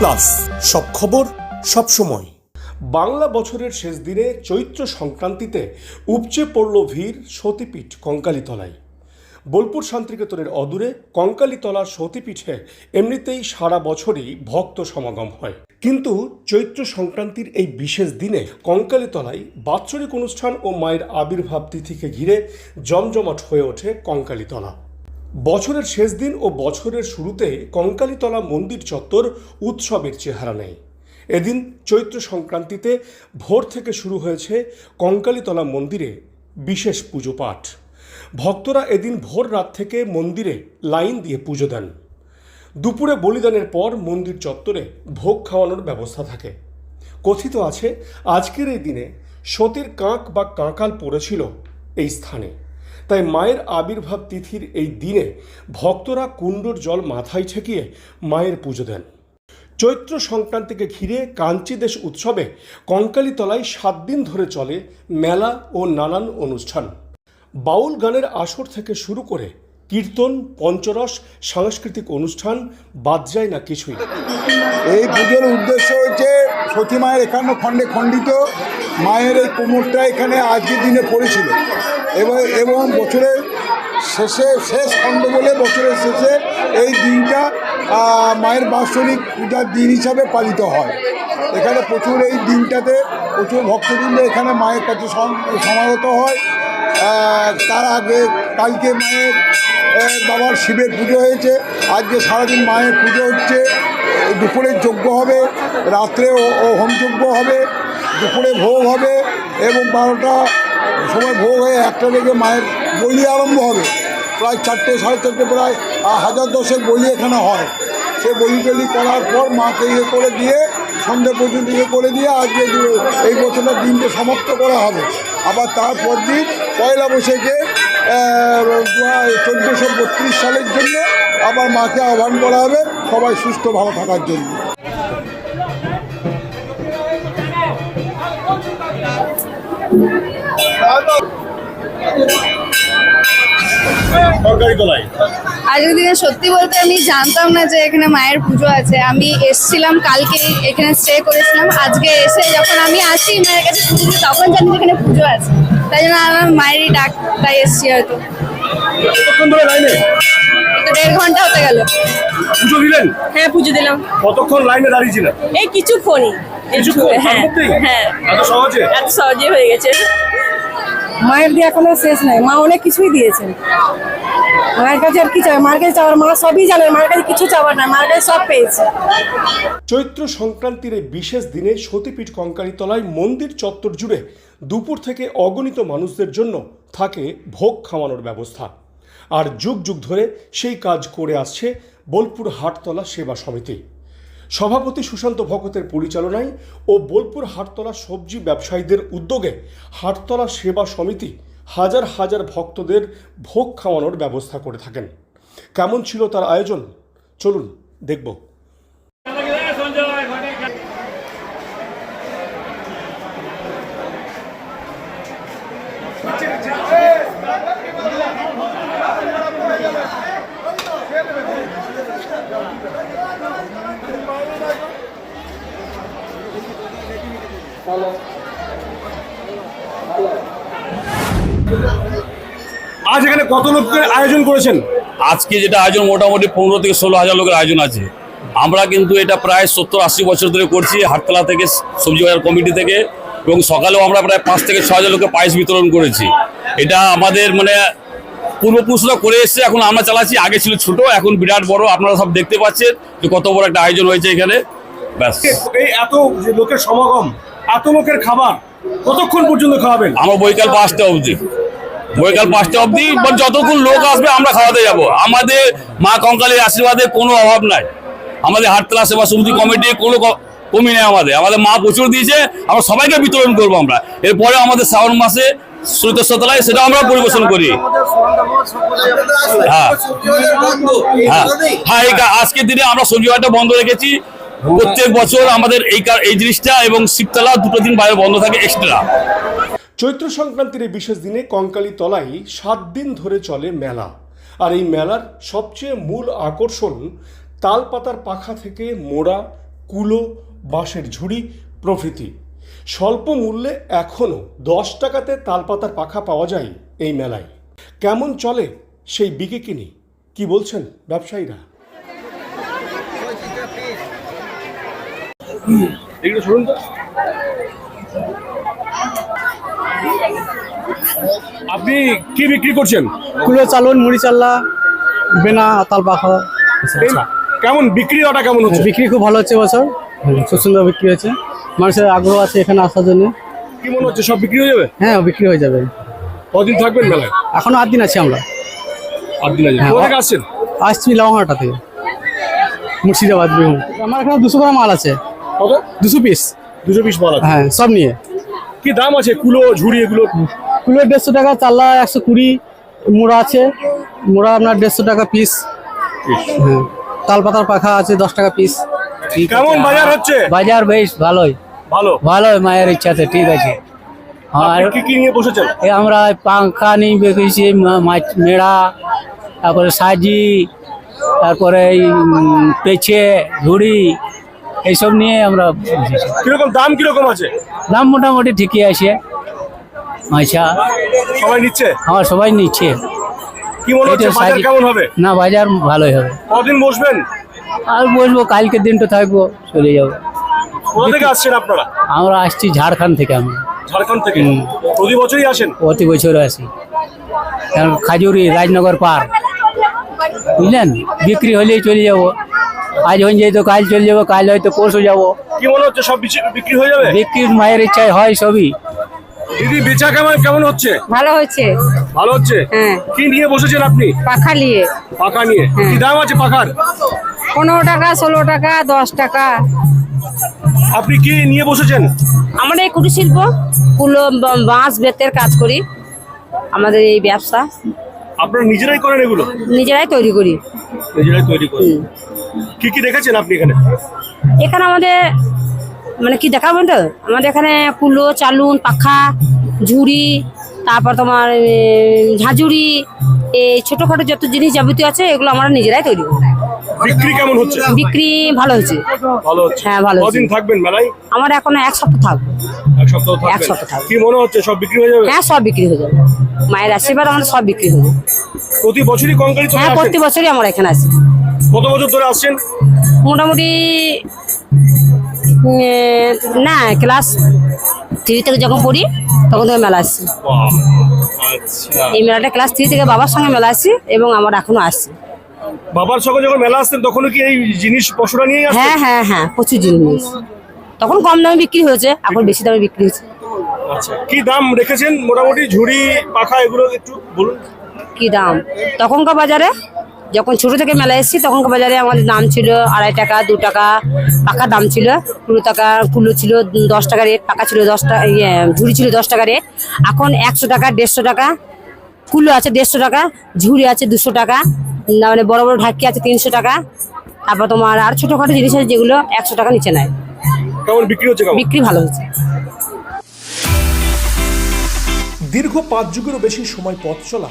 Plus. সব খবর সব সময়। বাংলা বছরের শেষ দিনে চৈত্র সংক্রান্তিতে উপচে পড়ল ভিড় সতীপীঠ কঙ্কালীতলায়। বোলপুর শান্তিকেতনের অদূরে কঙ্কালীতলা সতীপীঠে এমনিতেই সারা বছরই ভক্ত সমাগম হয়। কিন্তু চৈত্র সংক্রান্তির এই বিশেষ দিনে কঙ্কালীতলায় বাৎসরিক অনুষ্ঠান ও মায়ের আবির্ভাব তিথিকে ঘিরে জমজমাট হয়ে ওঠে কঙ্কালীতলা। বছরের শেষ দিন ও বছরের শুরুতে কঙ্কালীতলা মন্দির চত্বর উৎসবের চেহারা নেয় এদিন চৈত্র সংক্রান্তিতে ভোর থেকে শুরু হয়েছে কঙ্কালীতলা মন্দিরে বিশেষ পুজো পাঠ। ভক্তরা এদিন ভোর রাত থেকে মন্দিরে লাইন দিয়ে পুজো দেন। দুপুরে বলিদানের পর মন্দির চত্বরে ভোগ খাওয়ানোর ব্যবস্থা থাকে। কথিত আছে, আজকের এই দিনে সতীর কাঁক বা কাঁকাল পড়েছিল এই স্থানে। তাই মায়ের আবির্ভাব তিথির এই দিনে ভক্তরা কুণ্ডর জল মাথায় ঠেকিয়ে মায়ের পুজো দেন। চৈত্র সংক্রান্তিকে ঘিরে কাঞ্চিদেশ উৎসবে কঙ্কালীতলায় সাত দিন ধরে চলে মেলা ও নানান অনুষ্ঠান। বাউল গানের আসর থেকে শুরু করে কীর্তন, পঞ্চরস, সাংস্কৃতিক অনুষ্ঠান বাদ যায় না কিছুই। এই পুজোর উদ্দেশ্য হচ্ছে সতী মায়ের একান্ন খণ্ডে খণ্ডিত মায়ের এই কোমরটা এখানে আজকের দিনে পড়েছিল। এবং এবং বছরের শেষে, শেষ খণ্ড বলে বছরের শেষে এই দিনটা মায়ের বাৎসরিক পূজার দিন হিসাবে পালিত হয়। এখানে প্রচুর এই দিনটাতে প্রচুর ভক্তবৃন্দ এখানে মায়ের কাছে সম- সমাগত হয়। তার আগে কালকে মায়ের বাবার শিবের পুজো হয়েছে। আজকে সারাদিন মায়ের পুজো হচ্ছে। দুপুরে যজ্ঞ হবে রাত্রে ও হোমযজ্ঞ হবে। দুপুরে ভোগ হবে এবং বারোটা সময় ভোগ হয়ে একটা থেকে মায়ের বলি আরম্ভ হবে। প্রায় চারটে, সাড়ে চারটে প্রায় হাজার দশেক বলি এখানে হয়। সে বলি টলি করার পর মাকে ইয়ে করে দিয়ে, সন্ধ্যে পর্যন্ত ইয়ে করে দিয়ে আজকে এই বছরটা দিনটা সমাপ্ত করা হবে। আবার তারপর দিন পয়লা বৈশাখে চোদ্দোশো বত্রিশ সালের জন্য আবার মাকে আহ্বান করা হবে সবাই সুস্থ ভালো থাকার জন্য। আজকের দিনে সত্যি বলতে আমি জানতাম না যে এখানে মায়ের পুজো আছে। আমি এসছিলাম কালকে এখানে স্টে করেছিলাম। আজকে এসে যখন আমি আসি মায়ের কাছে পুজো তখন জানি যে এখানে পুজো আছে। তাই জন্য আমার মায়েরই ডাক তাই এসছি হয়তো। দেড় ঘণ্টা হতে গেল। পুজো দিলেন? হ্যাঁ পুজো দিলাম। কতক্ষণ লাইনে দাঁড়িয়েছিলেন? এই কিছুক্ষণই। কিছুক্ষণ হ্যাঁ হ্যাঁ। এত সহজে? হয়ে গেছে। মায়ের দিয়ে এখনও শেষ নাই। মা অনেক কিছুই দিয়েছেন। মায়ের কাছে আর কি চাই মায়ের কাছে চাওয়ার মা সবই জানে। মায়ের কাছে কিছু চাওয়ার না মায়ের কাছে সব পেয়েছে। চৈত্র সংক্রান্তির এই বিশেষ দিনে সতীপীঠ কঙ্কালীতলায় মন্দির চত্বর জুড়ে দুপুর থেকে অগণিত মানুষদের জন্য থাকে ভোগ খাওয়ানোর ব্যবস্থা। আর যুগ যুগ ধরে সেই কাজ করে আসছে বোলপুর হাটতলা সেবা সমিতি। সভাপতি সুশান্ত ভগতের পরিচালনায় ও বোলপুর হাটতলা সবজি ব্যবসায়ীদের উদ্যোগে হাটতলা সেবা সমিতি হাজার হাজার ভক্তদের ভোগ খাওয়ানোর ব্যবস্থা করে থাকেন। কেমন ছিল তার আয়োজন? চলুন, দেখব। আজ এখানে কত লোকের আয়োজন করেছেন? আজকে যেটা আয়োজন মোটামুটি পনেরো থেকে ষোলো হাজার লোকের আয়োজন আছে। আমরা কিন্তু এটা প্রায় সত্তর আশি বছর ধরে করছি হাটতলা থেকে সবজি বাজার কমিটি থেকে এবং সকালেও আমরা প্রায় পাঁচ থেকে ছ হাজার লোকের পায়েস বিতরণ করেছি। এটা আমাদের মানে পূর্বপুরুষরা করে এসছে এখন আমরা চালাচ্ছি। আগে ছিল ছোট এখন বিরাট বড় আপনারা সব দেখতে পাচ্ছেন যে কত বড় একটা আয়োজন হয়েছে এখানে। ব্যাস। এই এত লোকের সমাগম লোকের খাবার কতক্ষণ পর্যন্ত খাওয়াবেন? আমরা বৈকাল পাঁচটা অবধি। বৈকাল পাঁচটা অবধি যতক্ষণ লোক আসবে, আমরা খাওয়াতে যাব। আমাদের মা কঙ্কালের আশীর্বাদে কোনো অভাব নাই। আমাদের হাটতলা সেবা সমিতি কমিটি কোনো কমি নেই আমাদের। আমাদের মা প্রচুর দিয়েছে, আমরা সবাইকে বিতরণ করব আমরা। এরপরে আমাদের শ্রাবণ মাসে সৈতস্বতলায় সেটা আমরা পরিবেশন করি। হ্যাঁ। হ্যাঁ হ্যাঁ আজকের দিনে আমরা সবজি বন্ধ রেখেছি। প্রত্যেক বছর আমাদের এই এই জিনিসটা এবং শিবতলা দুটো দিন বাইরে বন্ধ থাকে এক্সট্রা চৈত্র সংক্রান্তির এই বিশেষ দিনে কঙ্কালী তলায় সাত দিন ধরে চলে মেলা। আর এই মেলার সবচেয়ে মূল আকর্ষণ তালপাতার পাখা থেকে মোড়া, কুলো, বাঁশের ঝুড়ি প্রভৃতি। স্বল্প মূল্যে এখনও দশ টাকাতে তালপাতার পাখা পাওয়া যায় এই মেলায়। কেমন চলে সেই বিকে কিনি? কি বলছেন ব্যবসায়ীরা? শুনুন তো। আপনি কি বিক্রি করছেন? কুলো চালন মুড়ি চাল্লা বেনা তাল পাখা। কেমন বিক্রি হওয়াটা কেমন হচ্ছে? বিক্রি খুব ভালো হচ্ছে বছর। খুব সুন্দর বিক্রি হচ্ছে। মানুষের আগ্রহ আছে এখানে আসার জন্য। কি মনে হচ্ছে সব বিক্রি হয়ে যাবে? হ্যাঁ বিক্রি হয়ে যাবে। কদিন থাকবেন মেলায়? এখনও আট দিন আছি আমরা। আট দিন আছে হ্যাঁ, কোথা থেকে আসছেন? আসছি লাউহাটা থেকে। মুর্শিদাবাদ বিহু আমার এখানে দুশো গ্রাম মাল আছে। কত? দুশো পিস দুশো পিস মাল আছে। হ্যাঁ সব নিয়ে। কি দাম আছে? কুলো ঝুড়ি এগুলো? কুলো দেড়শো টাকা চাল্লা একশো কুড়ি মোড়া আছে। মোড়া আপনার দেড়শো টাকা পিস হ্যাঁ তাল পাতার পাখা আছে দশ টাকা পিস কেমন বাজার হচ্ছে? বাজার বেশ ভালোই। ভালো? ভালোই মায়ের ইচ্ছাতে ঠিক আছে। আর কি কি নিয়ে বসেছেন? আমরা পাঙ্খা নিয়ে মাছ মেড়া তারপরে সাজি তারপরে এই পেছে ঝুড়ি এইসব নিয়ে আমরা কীরকম দাম কীরকম আছে? দাম মোটামুটি ঠিকই আছে। আচ্ছা সবাই নিচ্ছে? আমার সবাই নিচ্ছে। কি মনে হচ্ছে বাজার কেমন হবে? না বাজার ভালোই হবে। কদিন বসবেন? আর বসবো কালকের দিনটা থাকব চলে যাব। কোথা থেকে আসছেন আপনারা? আমরা আসছি ঝাড়খণ্ড থেকে আমি ঝাড়খণ্ড থেকে? প্রতি বছরই আসেন? প্রতি বছর আসি। কারণ খাজুরি রাজনগর পার। বুঝলেন? বিক্রি হলেই চলে যাব। আজ হয়ে যাই তো কাল চলে যাব কাল হয়তো পরশু যাব। কি মনে হচ্ছে সব বিচি- বিক্রি হয়ে যাবে? বিক্রির মায়ের ইচ্ছায় হয় সবই। দিদি বেচা কেমন কেমন হচ্ছে? ভালো হচ্ছে। ভালো হচ্ছে? হ্যাঁ। কি নিয়ে বসেছেন আপনি? পাখা নিয়ে। পাকা নিয়ে। কি দাম আছে পাকার পনেরো টাকা ষোলো টাকা দশ টাকা। আপনি কি নিয়ে বসেছেন? আমরা এই কুটির শিল্প কুলো বাঁশ বেতের কাজ করি। আমাদের এই ব্যবসা। আপনারা নিজেরাই করেন এগুলো? নিজেরাই তৈরি করি। নিজেরাই তৈরি করি কি কি দেখেছেন আপনি এখানে? এখানে আমাদের মানে কি দেখাবেন তো আমাদের এখানে কুলো চালুন পাখা ঝুড়ি তারপর তোমার এ, ঝাঁঝুড়ি এই ছোটোখাটো যত জিনিস যাবতীয় আছে এগুলো আমরা নিজেরাই তৈরি করি বিক্রি কেমন হচ্ছে? বিক্রি ভালো হয়েছে ভালো হচ্ছে। হ্যাঁ, ভালো কদিন থাকবেন মেলায়? আমার এখন এক সপ্তাহ থাকবে এক সপ্তাহ থাকবেন? এক সপ্তাহ থাকবে। কি মনে হচ্ছে সব বিক্রি হয়ে যাবে? হ্যাঁ সব বিক্রি হয়ে যাবে। মায়ের আশীর্বাদ আমাদের সব বিক্রি হয়ে যাবে। প্রতি বছরই কঙ্কালি হ্যাঁ প্রতি বছরই আমরা এখানে আসি। কত বছর ধরে আসছেন? মোটামুটি না ক্লাস থ্রি থেকে যখন পড়ি তখন থেকে মেলা আসছি। আচ্ছা। এই মেলাটা ক্লাস থ্রি থেকে বাবার সঙ্গে মেলা আসছি এবং আমার এখনও আসছি। বাবার সঙ্গে যখন মেলা আসতেন তখনও কি এই জিনিস পশুরা আসতেন হ্যাঁ হ্যাঁ হ্যাঁ প্রচুর জিনিস তখন কম দামে বিক্রি হয়েছে এখন বেশি দামে বিক্রি হয়েছে। আচ্ছা কি দাম রেখেছেন? মোটামুটি ঝুড়ি পাখা এগুলো একটু বলুন। কি দাম? তখনকার বাজারে যখন ছোট থেকে মেলা এসেছি তখন বাজারে আমাদের দাম ছিল আড়াই টাকা দু টাকা পাকা দাম ছিল। কুড়ি টাকা কুলো ছিল দশ টাকা রেট পাকা ছিল দশ টাকা ইয়ে ঝুড়ি ছিল দশ টাকা রেট। এখন একশো টাকা দেড়শো টাকা কুলো আছে দেড়শো টাকা ঝুড়ি আছে দুশো টাকা না মানে বড় বড় ঢাকি আছে তিনশো টাকা। তারপর তোমার আর ছোটোখাটো জিনিস আছে যেগুলো একশো টাকা নিচে নেয়। বিক্রি হচ্ছে বিক্রি ভালো হচ্ছে। দীর্ঘ পাঁচ যুগেরও বেশি সময় পথ চলা